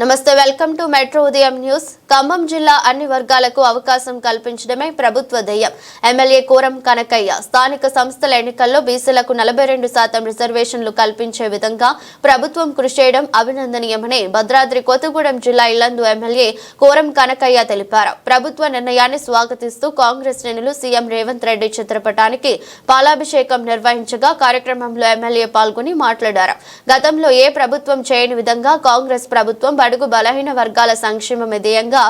నమస్తే welcome to metro ఉదయం news. Khammam జిల్లా అన్ని వర్గాలకు అవకాశం కల్పించడమే ప్రభుత్వ ధ్యేయం. ఎమ్మెల్యే కోరం కనకయ్య స్థానిక సంస్థల ఎన్నికల్లో బీసీలకు నలభై రెండు శాతం రిజర్వేషన్లు కల్పించే విధంగా ప్రభుత్వం కృషి చేయడం అభినందనీయమని భద్రాద్రి కొత్తగూడెం జిల్లా ఇల్లందు ఎమ్మెల్యే కోరం కనకయ్య తెలిపారు. ప్రభుత్వ నిర్ణయాన్ని స్వాగతిస్తూ కాంగ్రెస్ శ్రేణులు సీఎం రేవంత్ రెడ్డి చిత్రపటానికి పాలాభిషేకం నిర్వహించగా కార్యక్రమంలో ఎమ్మెల్యే పాల్గొని మాట్లాడారు. గతంలో ఏ ప్రభుత్వం చేయని విధంగా కాంగ్రెస్ ప్రభుత్వం బడుగు బలహీన వర్గాల సంక్షేమ విధేయంగా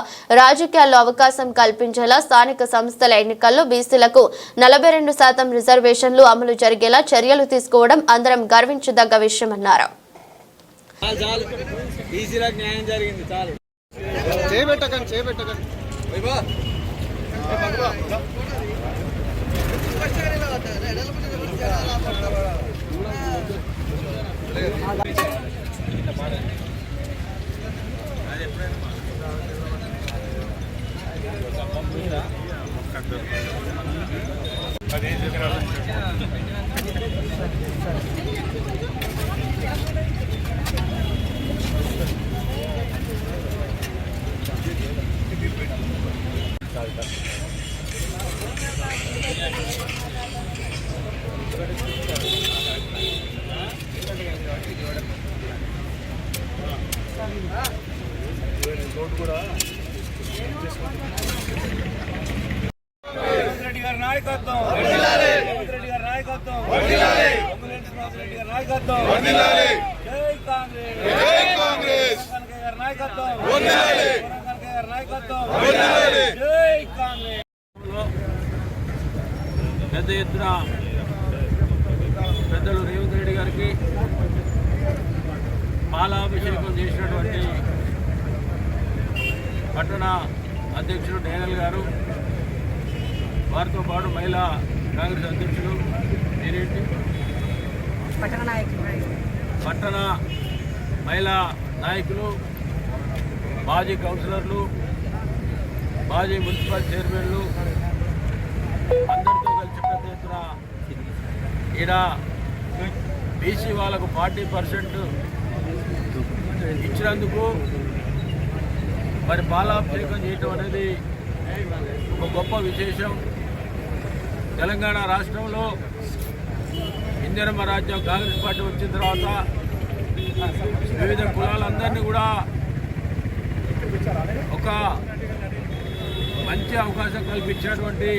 రాజకీయాల్లో అవకాశం కల్పించేలా స్థానిక సంస్థల ఎన్నికల్లో బీసీలకు నలభై రెండు శాతం రిజర్వేషన్లు అమలు జరిగేలా చర్యలు తీసుకోవడం అందరం గర్వించదగ్గ విషయమన్నారు. చాలు చేయబెట్టకండి చేయబెట్టకండి కూడా రెడ్డి గారి నాయకత్వం. రేవంత్ రెడ్డి గారి నాయకత్వం. పొంగులేటి శ్రీనివాస్ రెడ్డి గారి నాయకత్వం. జై కాంగ్రెస్. జై కాంగ్రెస్. కనకయ్య గారి నాయకత్వం. కనకయ్య గారి నాయకత్వం. జై కాంగ్రెస్. పెద్ద ఎత్తున పెద్దలు రేవంత్ రెడ్డి గారికి పాలాభిషేకం చేసినటువంటి పట్టణ అధ్యక్షుడు డేనల్ గారు. వారితో పాటు మహిళా కాంగ్రెస్ పట్టణ నాయకులు. పట్టణ మహిళా నాయకులు మాజీ కౌన్సిలర్లు మాజీ మున్సిపల్ చైర్మన్లు అందరితో కలిసి పెద్ద ఎత్తున ఈడ బీసీ వాళ్ళకు ఫార్టీ పర్సెంట్ ఇచ్చినందుకు మరి బాలాభిషేకం చేయటం అనేది ఒక గొప్ప విశేషం. తెలంగాణ రాష్ట్రంలో ఇందిరమ్మ రాజ్యం కాంగ్రెస్ పార్టీ వచ్చిన తర్వాత వివిధ కులాలందరినీ కూడా ఒక మంచి అవకాశం కల్పించినటువంటి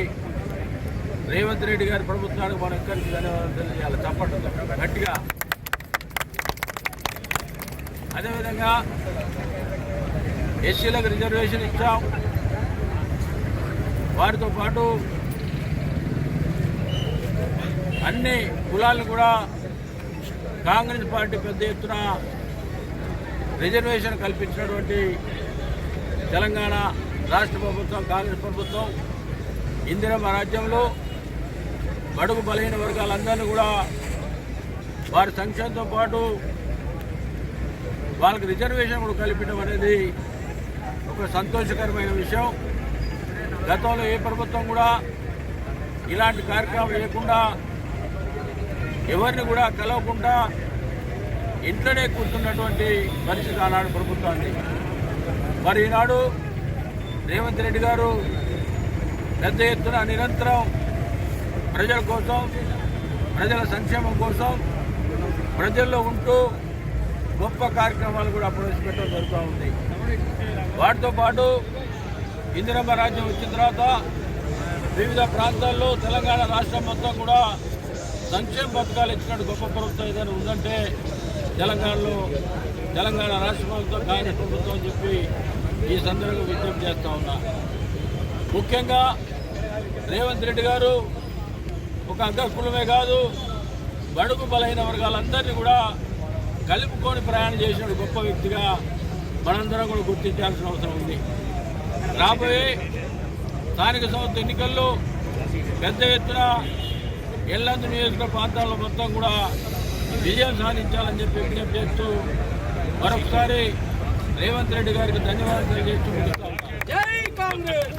రేవంత్ రెడ్డి గారి ప్రభుత్వానికి మనం ఎక్కడికి ధన్యవాదాలు తెలియజేయాలి. చప్పట్లతో గట్టిగా. అదేవిధంగా ఎస్సీలకు రిజర్వేషన్ ఇచ్చాం. వారితో పాటు అన్ని కులాలను కూడా కాంగ్రెస్ పార్టీ పెద్ద ఎత్తున రిజర్వేషన్ కల్పించినటువంటి తెలంగాణ రాష్ట్ర ప్రభుత్వం కాంగ్రెస్ ప్రభుత్వం ఇందిరమ్మ రాజ్యంలో బడుగు బలహీన వర్గాలందరినీ కూడా వారి సంక్షేమంతో పాటు వాళ్ళకి రిజర్వేషన్ కూడా కల్పించడం అనేది ఒక సంతోషకరమైన విషయం. గతంలో ఏ ప్రభుత్వం కూడా ఇలాంటి కార్యక్రమాలు లేకుండా ఎవరిని కూడా కలవకుండా ఇంట్లోనే కూర్చున్నటువంటి పరిస్థితి ఆనాడు ప్రభుత్వాన్ని మరి ఈనాడు రేవంత్ రెడ్డి గారు పెద్ద ఎత్తున నిరంతరం ప్రజల కోసం ప్రజల సంక్షేమం కోసం ప్రజల్లో ఉంటూ గొప్ప కార్యక్రమాలు కూడా ప్రవేశపెట్టడం జరుగుతూ ఉంది. వాటితో పాటు ఇందిరమ్మ రాజ్యం వచ్చిన తర్వాత వివిధ ప్రాంతాల్లో తెలంగాణ రాష్ట్రం మొత్తం కూడా సంక్షేమ పథకాలు ఇచ్చినట్టు గొప్ప ప్రభుత్వం ఏదైనా ఉందంటే తెలంగాణలో తెలంగాణ రాష్ట్ర ప్రభుత్వం కాంగ్రెస్ ప్రభుత్వం అని చెప్పి ఈ సందర్భంగా విజ్ఞప్తి చేస్తూ ఉన్నా. ముఖ్యంగా రేవంత్ రెడ్డి గారు ఒక అగ్రకులమే కాదు బడుగు బలహీన వర్గాలందరినీ కూడా కలుపుకొని ప్రయాణం చేసిన గొప్ప వ్యక్తిగా మనందరం కూడా గుర్తించాల్సిన అవసరం ఉంది. రాబోయే స్థానిక సంస్థ ఎన్నికల్లో పెద్ద ఎత్తున ఎల్లందు నియోజకవర్గ ప్రాంతాల్లో మొత్తం కూడా విజయం సాధించాలని చెప్పి విజ్ఞప్తి చేస్తూ మరొకసారి రేవంత్ రెడ్డి గారికి ధన్యవాదాలు తెలియజేస్తూ